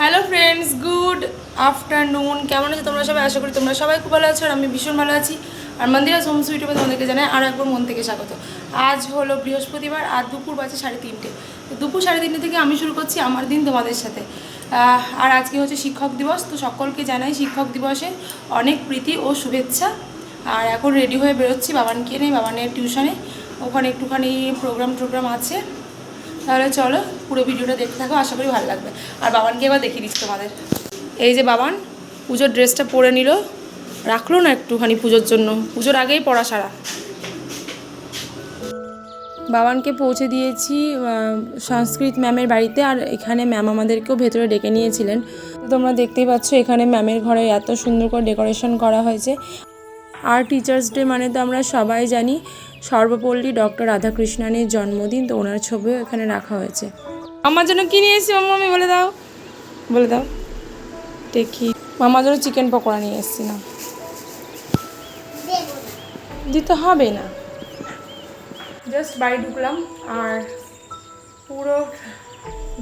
Hello friends good afternoon কেমন আছো তোমরা সবাই? আশা করি তোমরা সবাই খুব ভালো আছো আর আমি ভীষণ ভালো আছি। আর মন্দিরা হোম সুইটে তোমাদেরকে জানাই আর একবার মন থেকে স্বাগত। আজ হলো বৃহস্পতিবার আর দুপুর বাজে সাড়ে তিনটে। দুপুর সাড়ে তিনটে থেকে আমি শুরু করছি আমার দিন তোমাদের সাথে। আর আজকে হচ্ছে শিক্ষক দিবস, তো সকলকে জানাই শিক্ষক দিবসে অনেক প্রীতি ও শুভেচ্ছা। আর এখন রেডি হয়ে বেরোচ্ছি, বাবানকে নিয়ে, বাবানের টিউশনে ওখানে একটুখানি প্রোগ্রাম টোগ্রাম আছে। তাহলে চলো পুরো ভিডিওটা দেখতে থাকো, আশা করি ভালো লাগবে। আর বাবানকে এবার দেখিয়ে দিচ্ছি তোমাদের। এই যে বাবান, পুজোর ড্রেসটা পরে নিল। রাখল না একটুখানি পুজোর জন্য? পুজোর আগেই পড়া সারা। বাবানকে পৌঁছে দিয়েছি সংস্কৃত ম্যামের বাড়িতে। আর এখানে ম্যাম আমাদেরকেও ভেতরে ডেকে নিয়েছিলেন। তোমরা দেখতেই পাচ্ছ, এখানে ম্যামের ঘরে এত সুন্দর করে ডেকোরেশন করা হয়েছে। আর টিচার্স ডে মানে তো আমরা সবাই জানি, সর্বপল্লী ডক্টর রাধাকৃষ্ণানের জন্মদিন, তো ওনার ছবিও এখানে রাখা হয়েছে। আমার জন্য কি নিয়ে এসেছি মাম্মি বলে দাও। বলে দাও। দেখি। মামার জন্য চিকেন পকোড়া নিয়ে এসেছি না। দিতে হবে না। জাস্ট বাড়ি ঢুকলাম, আর পুরো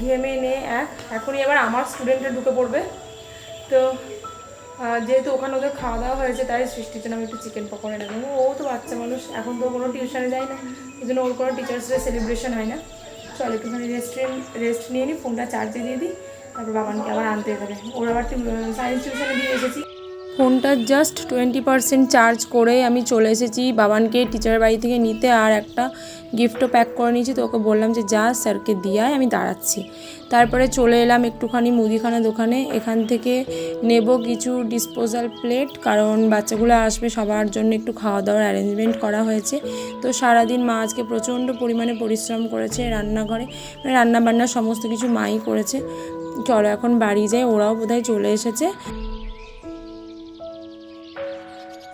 ঘেমে নিয়ে এক। এখনই এবার আমার স্টুডেন্টরা ঢুকে পড়বে। তো যেহেতু ওখানে ওদের খাওয়া দাওয়া হয়েছে, তাই সৃষ্টির জন্য আমি একটু চিকেন পকোড়া রাখলাম ও তো বাচ্চা মানুষ, এখন তো কোনো টিউশনে যায় না। এই জন্য ওর কোনো টিচার্স ডে সেলিব্রেশন হয় না। চল, একটুখানি রেস্টুরেন্ট রেস্ট নিয়ে নিই ফোনটা চার্জে দিয়ে দিই তারপর বাবানকে আবার আনতে যাবে ওর আবার সায়েন্স টিউশনে দিয়ে এসেছি। ফোনটা জাস্ট টোয়েন্টি পারসেন্ট চার্জ করে আমি চলে এসেছি। বাবানকে টিচারের বাড়ি থেকে নিতে আর একটা গিফটও প্যাক করে নিয়েছি। তো ওকে বললাম যে, যা, স্যারকে দিয়ে আমি দাঁড়াচ্ছি। তারপরে চলে এলাম একটুখানি মুদিখানা দোকানে। এখান থেকে নেব কিছু ডিসপোজাল প্লেট কারণ বাচ্চাগুলো আসবে, সবার জন্য একটু খাওয়া দাওয়ার অ্যারেঞ্জমেন্ট করা হয়েছে। তো সারাদিন মা আজকে প্রচণ্ড পরিমাণে পরিশ্রম করেছে রান্নাঘরে। মানে রান্না বান্না সমস্ত কিছু মাই করেছে। চলো এখন বাড়ি যাই, ওরাও বোধহয় চলে এসেছে।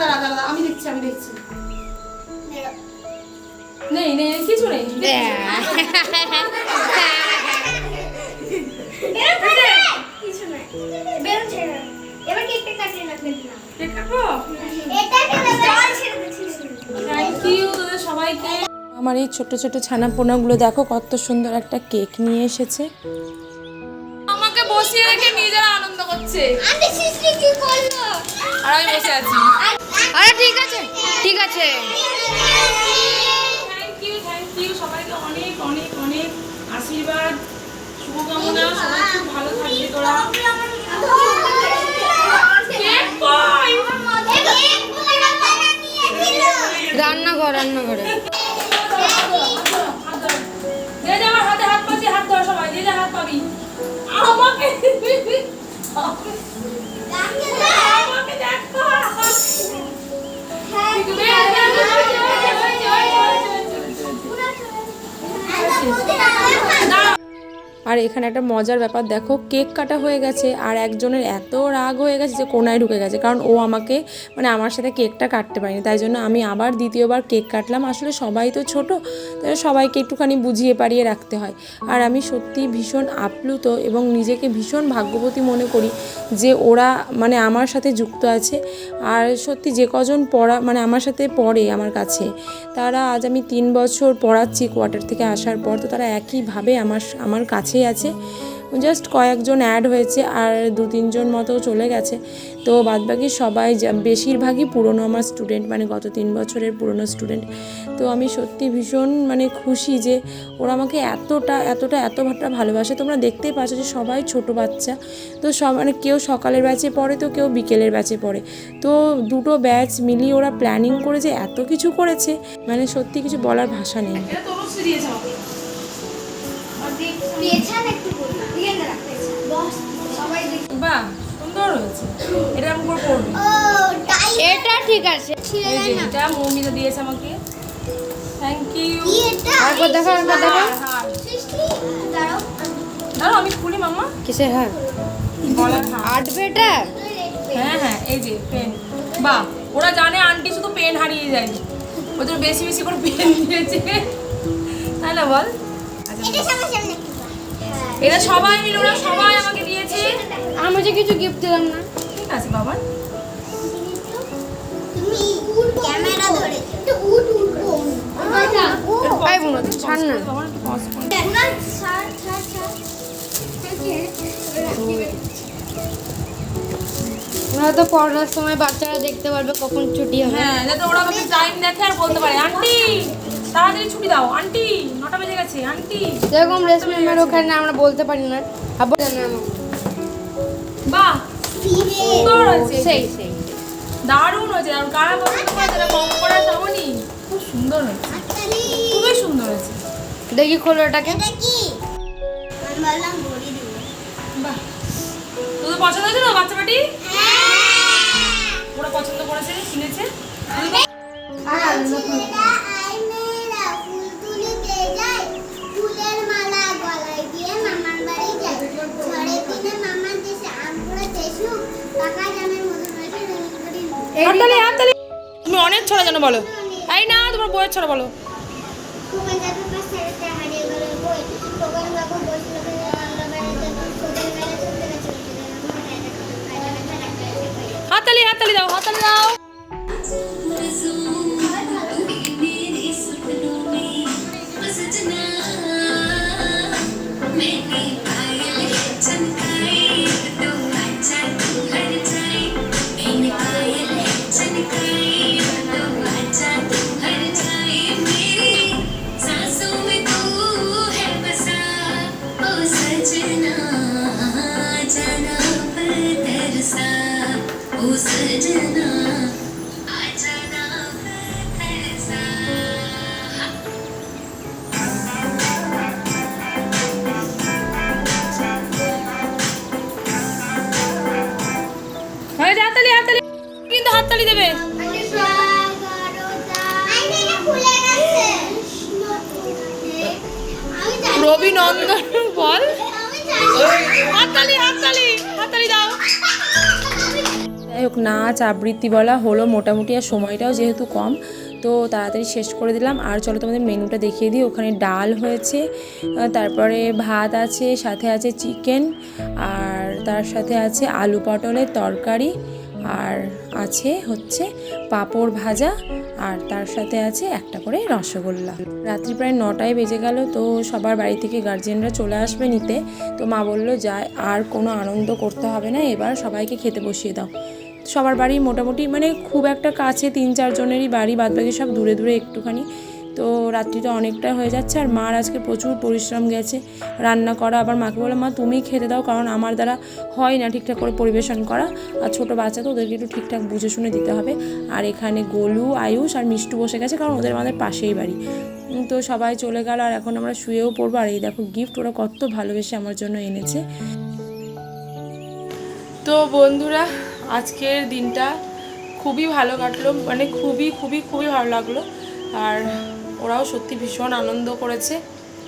দাঁড়া, দাঁড়া, দাঁড়া, আমি দেখছি আমি দেখছি। নেই নেই কিছু নেই। আমার এই ছোট ছোট ছানা পোনাগুলো দেখো কত সুন্দর একটা কেক নিয়ে এসেছে। নিজেরা আনন্দ করছে। আমি সৃষ্টি কি করল? আর আমি বসে আছি। আরে ঠিক আছে ঠিক আছে। থ্যাংক ইউ থ্যাংক ইউ সবাইকে অনেক অনেক অনেক আশীর্বাদ। শুভকামনা। সবাই খুব ভালো থাকবে তোরা। রান্নাঘর রান্নাঘরে। আমাকে আমাকে আর এখানে একটা মজার ব্যাপার, দেখো কেক কাটা হয়ে গেছে আর একজনের এত রাগ হয়ে গেছে যে কোনায় ঢুকে গেছে। কারণ ও আমাকে মানে আমার সাথে কেকটা কাটতে পারেনি, তাই জন্য আমি আবার দ্বিতীয়বার কেক কাটলাম। আসলে সবাই তো ছোট, তাই সবাইকে একটুখানি বুঝিয়ে পারিয়ে রাখতে হয়। আর আমি সত্যি ভীষণ আপ্লুত এবং নিজেকে ভীষণ ভাগ্যবতী মনে করি যে ওরা মানে আমার সাথে যুক্ত আছে। আর সত্যি যে কজন পড়া মানে আমার সাথে পড়ে আমার কাছে, তারা আজ আমি তিন বছর পড়াচ্ছি কোয়ার্টার থেকে আসার পর, তো তারা একইভাবে আমার আমার কাছেই আছে। জাস্ট কয়েকজন অ্যাড হয়েছে আর দু তিনজন মতো চলে গেছে। তো বাদবাকি সবাই বেশিরভাগই পুরনো আমার স্টুডেন্ট মানে গত তিন বছরের পুরনো স্টুডেন্ট তো আমি সত্যি ভীষণ মানে খুশি যে ওরা আমাকে এতটা এতটা এতটা ভালোবাসে। তোমরা দেখতেই পাচ্ছ যে সবাই ছোট বাচ্চা। তো সব মানে কেউ সকালের ব্যাচে পড়ে, তো কেউ বিকেলের ব্যাচে পড়ে। তো দুটো ব্যাচ মিলিয়ে ওরা প্ল্যানিং করে যে এত কিছু করেছে। মানে সত্যি কিছু বলার ভাষা নেই। পেছন একটু দিয়ে না বস সবাই দেখি বাহ সুন্দর হয়েছে। এটা আমি করে টাই এটা ঠিক আছে। এই যে এটা মৌমিতা দিয়েছে আমাকে। থ্যাংক ইউ আরেকবার দেখো আরেকবার দেখো। দাঁড়াও আমি মাম্মা। কিসের হার? গলার হার। আট বেটা হ্যাঁ হ্যাঁ এই যে পেন বাহ ওরা জানে আন্টি শুধু পেন হারিয়ে যায়। ওদের বেশি বেশি করে পেন দিয়েছে। তাই না বল। আচ্ছা, এরা সবাই মিলে ওরা সবাই আমাকে দিয়েছে। আমি যে কিছু গিফট দিলাম না। ঠিক আছে বাবা। বোন ছাড় না। ওরা তো পড়ার সময় বাচ্চারা দেখতে পারবে কখন ছুটি হবে হ্যাঁ যাতে ওরা টাইম দেখে আর বলতে পারে। আন্টি তাড়াতাড়ি ছুটি দাও আন্টি নটা বেজে গেছে আন্টি। যেরকম রেস্টুরেন্টের ওখানে আমরা বলতে পারি না। আবার বাহ সুন্দর আছে সেই সেই। দারুণ হয়েছে আর কারা পছন্দ কম করা খুব সুন্দর হয়েছে। খুবই সুন্দর হয়েছে। দেখি খোলো এটাকে বাহ। তোদের পছন্দ হয়েছে তো বাচ্চা পাটি হ্যাঁ। ওরা পছন্দ করেছে কিনেছে। ছড়া যেন বলো। এই না তোমার বইয়ের ছড়া বলো। হাতালি হাতালি দাও হাতালি গেল বল। হাততালি হাততালি হাততালি দাও। যাই হোক, নাচ, আবৃত্তি বলা হলো মোটামুটি, আর সময়টাও যেহেতু কম, তো তাড়াতাড়ি শেষ করে দিলাম। আর চলো তোমাদের মেনুটা দেখিয়ে দিই। ওখানে ডাল হয়েছে তারপরে ভাত আছে, সাথে আছে চিকেন, আর তার সাথে আছে আলু পটলের তরকারি আর আছে হচ্ছে পাঁপড় ভাজা আর তার সাথে আছে একটা করে রসগোল্লা। রাত্রি প্রায় নটায় বেজে গেল, তো সবার বাড়ি থেকে গার্জেনরা চলে আসবে নিতে। তো মা বলল যায় আর কোনো আনন্দ করতে হবে না, এবার সবাইকে খেতে বসিয়ে দাও। সবার বাড়ি মোটামুটি মানে খুব একটা কাছে, তিন চারজনেরই বাড়ি, বাদবাকি সব দূরে দূরে একটুখানি। তো রাত্রিটা অনেকটা হয়ে যাচ্ছে আর মার আজকে প্রচুর পরিশ্রম গেছে। রান্না করা, আবার মাকে বলে মা তুমি খেতে দাও কারণ আমার দ্বারা হয় না ঠিকঠাক করে পরিবেশন করা। আর ছোটো বাচ্চা তো ওদেরকে একটু ঠিকঠাক বুঝে শুনে দিতে হবে। আর এখানে গোলু, আয়ুষ আর মিষ্টু বসে গেছে কারণ ওদের আমাদের পাশেই বাড়ি। তো সবাই চলে গেল আর এখন আমরা শুয়েও পড়ব। আর এই দেখো গিফট ওরা কত ভালোবেসে আমার জন্য এনেছে। তো বন্ধুরা, আজকের দিনটা খুবই ভালো কাটলো। মানে খুবই খুবই খুবই ভালো লাগল। আর ওরাও সত্যি ভীষণ আনন্দ করেছে।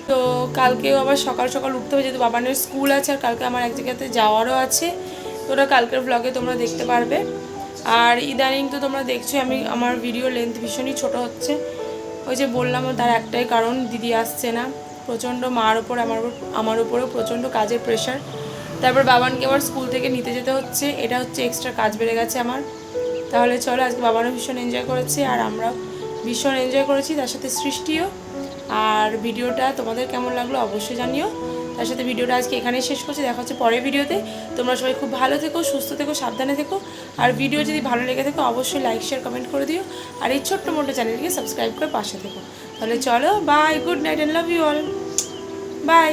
তো কালকেও আবার সকাল সকাল উঠতে হবে, যেহেতু বাবানের স্কুল আছে আর কালকে আমার এক জায়গাতে যাওয়ারও আছে। তো ওটা কালকের ব্লগে তোমরা দেখতে পারবে। আর ইদানিং তো তোমরা দেখছ আমি, আমার ভিডিও লেন্থ ভীষণই ছোট হচ্ছে। ওই যে বললাম, তার একটাই কারণ, দিদি আসছে না। প্রচণ্ড মার ওপর, আমার আমার উপরেও প্রচণ্ড কাজের প্রেশার তারপর বাবানকে আবার স্কুল থেকে নিতে যেতে হচ্ছে। এটা হচ্ছে এক্সট্রা কাজ বেড়ে গেছে আমার। তাহলে চলো, আজকে বাবানও ভীষণ এনজয় করেছে, আর আমরাও ভীষণ এনজয় করেছি, তার সাথে সৃষ্টিও। আর ভিডিওটা তোমাদের কেমন লাগল অবশ্যই জানিও। তার সাথে ভিডিওটা আজকে এখানেই শেষ করছি, দেখা হচ্ছে পরের ভিডিওতে। তোমরা সবাই খুব ভালো থেকো, সুস্থ থেকো, সাবধানে থেকো। আর ভিডিও যদি ভালো লেগে থাকে, অবশ্যই লাইক শেয়ার কমেন্ট করে দিও। আর এই ছোট্ট মোটো চ্যানেলটিকে সাবস্ক্রাইব করে পাশে থেকো। তাহলে চলো bye good night and love you all bye